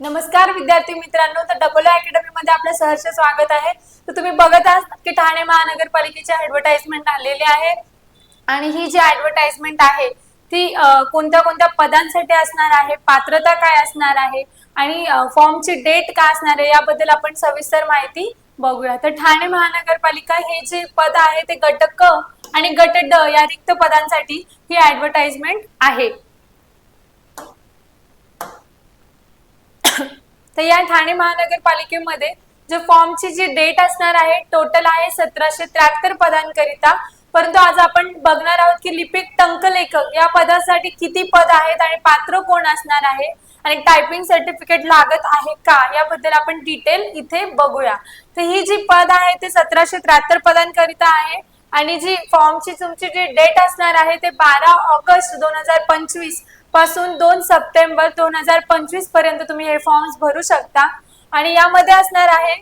नमस्कार विद्यार्थी मित्रांनो तर डबल अकॅडमी मध्ये आपलं सहर्ष स्वागत आहे. तर तुम्ही बघत आहात की ठाणे महानगरपालिकेची ऍडव्हर्टाइजमेंट आलेली आहे. आणि ही जी ऍडव्हर्टाइजमेंट आहे ती कोणत्या कोणत्या पदांसाठी असणार आहे पात्रता काय असणार आहे आणि फॉर्मची डेट काय असणार आहे याबद्दल आपण सविस्तर माहिती बघूया. तर ठाणे महानगरपालिका हे जे पद आहे ते गट क आणि गट ड या रिक्त पदांसाठी ही ऍडव्हर्टाइजमेंट आहे. तर या ठाणे महानगरपालिकेमध्ये जो फॉर्मची जी डेट असणार आहे टोटल आहे सतराशे त्र्याहत्तर पदांकरिता. परंतु आज आपण बघणार आहोत की लिपिक टंकलेखक या पदासाठी किती पद आहेत आणि पात्र कोण असणार आहे आणि टायपिंग सर्टिफिकेट लागत आहे का? याबद्दल आपण डिटेल इथे बघूया. तर ही जी पद आहे ते सतराशे त्र्याहत्तर पदांकरिता आहे. आणि जी फॉर्मची तुमची जी डेट असणार आहे ते बारा ऑगस्ट दोन हजार पंचवीस. पासून दोन सप्टेंबर दोन हजार पंचवीसपर्यंत तुम्ही हे फॉर्म्स भरू शकता. आणि यामध्ये असणार आहे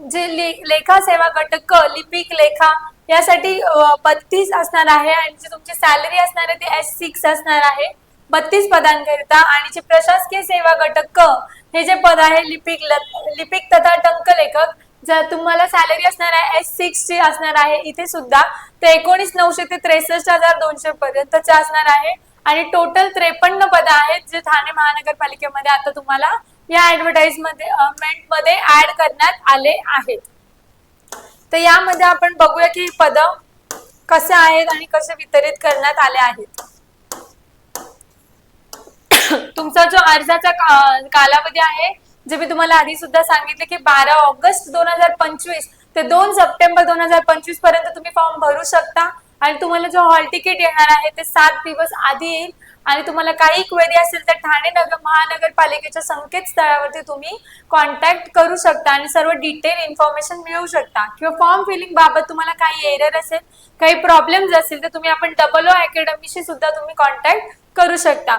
जे ले- लेखा सेवा घटक क, लिपिक लेखा यासाठी बत्तीस असणार आहे आणि जी तुमची सॅलरी असणार आहे ती एस सिक्स असणार आहे. बत्तीस पदांकरिता आणि जे प्रशासकीय सेवा घटक क हे जे पद आहे लिपिक ल- लिपिक तथा टंक लेखक जर तुम्हाला सॅलरी असणार आहे एस सिक्स ची असणार आहे इथे सुद्धा ते एकोणीस नऊशे ते त्रेसष्ट हजार दोनशे पर्यंतचे असणार आहे. आणि टोटल त्रेपन्न पद आहेत जे ठाणे महानगरपालिकेमध्ये आता तुम्हाला या ऍडव्हर्टाइजमेंटमध्ये ऍड करण्यात आले आहेत. तर यामध्ये आपण बघूया की पद कसे आहेत आणि कसे वितरित करण्यात आले आहेत. तुमचा जो अर्जाचा कालावधी आहे जे मी तुम्हाला आधी सुद्धा सांगितले की बारा ऑगस्ट दोन हजार पंचवीस ते दोन सप्टेंबर दोन हजार पंचवीसपर्यंत तुम्ही फॉर्म भरू शकता. आणि तुम्हाला जो हॉल तिकीट येणार आहे ते सात दिवस आधी येईल. आणि तुम्हाला काही क्वेरी असेल तर ठाणे नगर महानगरपालिकेच्या संकेतस्थळावरती तुम्ही कॉन्टॅक्ट करू शकता आणि सर्व डिटेल इन्फॉर्मेशन मिळवू शकता. किंवा फॉर्म फिलिंग बाबत तुम्हाला काही एरर असेल काही प्रॉब्लेम्स असतील तर तुम्ही आपण डबल ओ अकॅडमीशी सुद्धा तुम्ही कॉन्टॅक्ट करू शकता.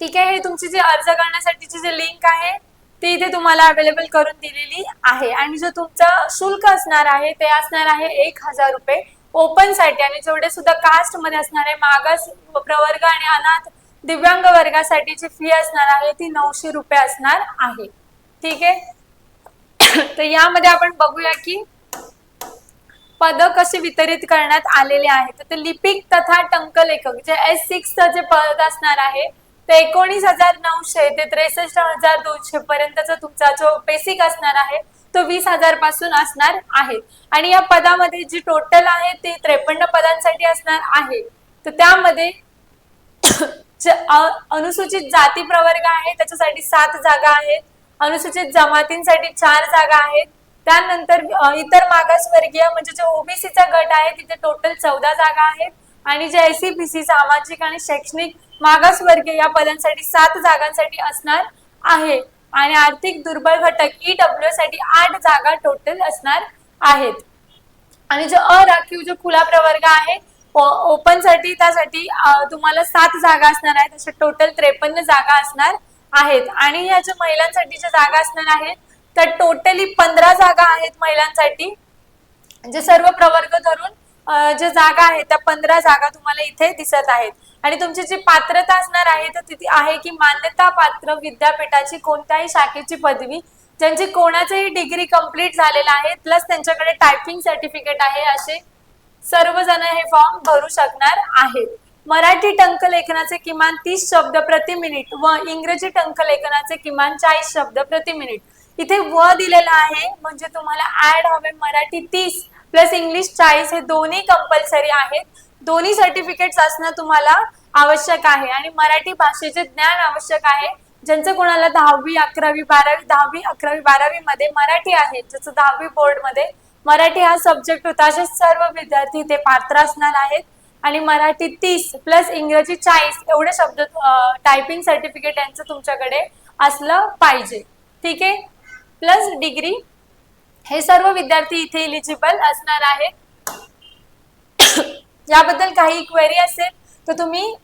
ठीक आहे हे तुमची जी अर्ज करण्यासाठीची जी लिंक आहे ती इथे तुम्हाला अवेलेबल करून दिलेली आहे. आणि जो तुमचं शुल्क असणार आहे ते असणार आहे एक हजार रुपये. ओपनसाठी आणि जेवढे सुद्धा कास्टमध्ये असणार आहे मागास प्रवर्ग आणि अनाथ दिव्यांग वर्गासाठी जी फी असणार आहे ती नऊशे रुपये असणार आहे. ठीक आहे? तर यामध्ये आपण बघूया की पद कसे वितरित करण्यात आलेले आहेत. तर लिपिक तथा टंकलेखक जे एस सिक्स जे पद असणार आहे ते एकोणीस हजार नऊशे ते त्रेसष्ट हजार दोनशे पर्यंतचा तुमचा जो बेसिक असणार आहे तो वीस हजारपासून असणार आहे आणि या पदामध्ये जी टोटल आहे ते त्रेपन्न पदांसाठी असणार आहे. तर त्यामध्ये अनुसूचित जाती प्रवर्ग आहे त्याच्यासाठी सात जागा आहेत. अनुसूचित जमातींसाठी चार जागा आहेत. त्यानंतर इतर मागासवर्गीय म्हणजे जे ओबीसीचा गट आहे तिथे टोटल चौदा जागा आहेत. आणि जे एससीबीसी सामाजिक आणि शैक्षणिक मागासवर्गीय या पदांसाठी सात जागांसाठी असणार आहे. आणि आर्थिक दुर्बल घटक ईडब्ल्यू साठी आठ जागा टोटल असणार आहेत. आणि जो अराखीव जो खुला प्रवर्ग आहे ओपनसाठी त्यासाठी तुम्हाला सात जागा असणार आहेत अशा टोटल त्रेपन्न जागा असणार आहेत. आणि या ज्या महिलांसाठी ज्या जागा असणार आहेत तर टोटली पंधरा जागा आहेत महिलांसाठी. जे सर्व प्रवर्ग धरून ज्या जागा आहेत त्या पंधरा जागा तुम्हाला इथे दिसत आहेत. आणि तुमची जी पात्रता असणार आहे तर तिथे आहे की मान्यता पात्र विद्यापीठाची कोणत्याही शाखेची पदवी ज्यांची कोणाचंही डिग्री कंप्लीट झालेला आहे प्लस त्यांच्याकडे टायपिंग सर्टिफिकेट आहे असे सर्वजण हे फॉर्म भरू शकणार आहेत. मराठी टंकलेखनाचे किमान तीस शब्द प्रति मिनिट व इंग्रजी टंकलेखनाचे किमान चाळीस शब्द प्रति मिनिट इथे व दिलेला आहे म्हणजे तुम्हाला ऍड हवे मराठी तीस. प्लस इंग्लिश चाळीस हे दोन्ही कंपल्सरी आहेत. दोन्ही सर्टिफिकेट्स असणं तुम्हाला आवश्यक आहे. आणि मराठी भाषेचे ज्ञान आवश्यक आहे. ज्यांचं कोणाला दहावी अकरावी बारावी दहावी अकरावी बारावी मध्ये मराठी आहे जसं दहावी बोर्डमध्ये मराठी हा सब्जेक्ट होता. असे सर्व विद्यार्थी ते पात्र असणार आहेत. आणि मराठी तीस प्लस इंग्रजी चाळीस एवढे शब्द टायपिंग सर्टिफिकेट यांचं तुमच्याकडे असलं पाहिजे. ठीक आहे? प्लस डिग्री हे सर्व विद्यार्थी इथे इलिजिबल असणार आहेत. याबद्दल काही क्वेरी असेल तर तुम्ही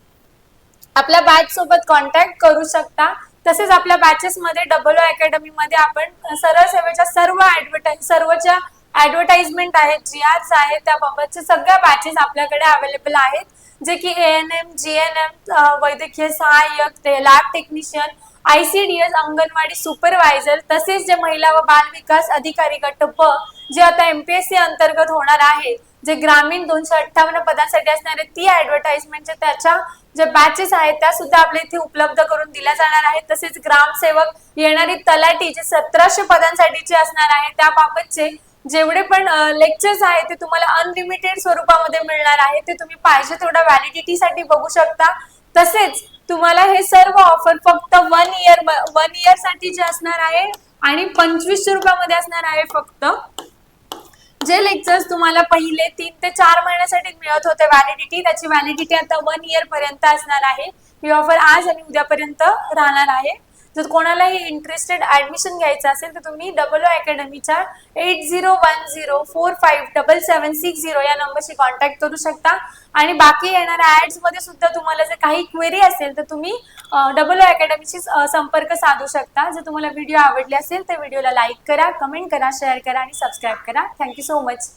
आपल्या बॅच सोबत कॉन्टॅक्ट करू शकता. तसेच आपल्या बॅचेस मध्ये डबल अकॅडमी मध्ये आपण सरळ सेवेच्या सर्व ऍडव्हर्टाईज सर्वच्या ऍडव्हर्टाइजमेंट आहेत जी आर्स आहेत त्याबाबतचे सगळ्या बॅचेस आपल्याकडे अवेलेबल आहेत. जे की A N M G N M वैद्यकीय सहाय्यक ते lab technician ICDS anganwadi supervisor तसेच जे महिला व बाल विकास अधिकारी गट ब जे आता एमपीएससी अंतर्गत होणार आहे जे ग्रामीण दोनशे अठ्ठावन्न पदांसाठी असणारे ती ऍडव्हर्टाइजमेंटच्या त्याच्या ज्या बॅचेस आहेत त्या सुद्धा आपल्या इथे उपलब्ध करून दिल्या जाणार आहेत. तसेच ग्रामसेवक येणारी तलाठी जे सतराशे पदांसाठीचे असणार आहे त्याबाबतचे जेवढे पण लेक्चर्स आहेत ते तुम्हाला अनलिमिटेड स्वरूपामध्ये मिळणार आहे. ते तुम्ही पाहिजे तेवढ्या व्हॅलिडिटी साठी बघू शकता. तसेच तुम्हाला हे सर्व ऑफर फक्त वन इयर वन इयरसाठी जे असणार आहे आणि पंचवीसशे रुपयामध्ये असणार आहे फक्त. जे लेक्चर्स तुम्हाला पहिले तीन ते चार महिन्यासाठी मिळत होते व्हॅलिडिटी त्याची व्हॅलिडिटी आता वन इयर पर्यंत असणार आहे. ही ऑफर आज आणि उद्यापर्यंत राहणार आहे. जर कोणालाही इंटरेस्टेड ऍडमिशन घ्यायचं असेल तर तुम्ही double O अकॅडमीच्या eight zero one zero four five double seven six zero या नंबरशी कॉन्टॅक्ट करू शकता. आणि बाकी येणाऱ्या ऍड्समध्ये सुद्धा तुम्हाला जर काही क्वेरी असेल तर तुम्ही डबल ओ अकॅडमीशी संपर्क साधू शकता. जर तुम्हाला व्हिडिओ आवडले असेल तर व्हिडिओला लाईक करा कमेंट करा शेअर करा आणि सबस्क्राईब करा. Thank you so much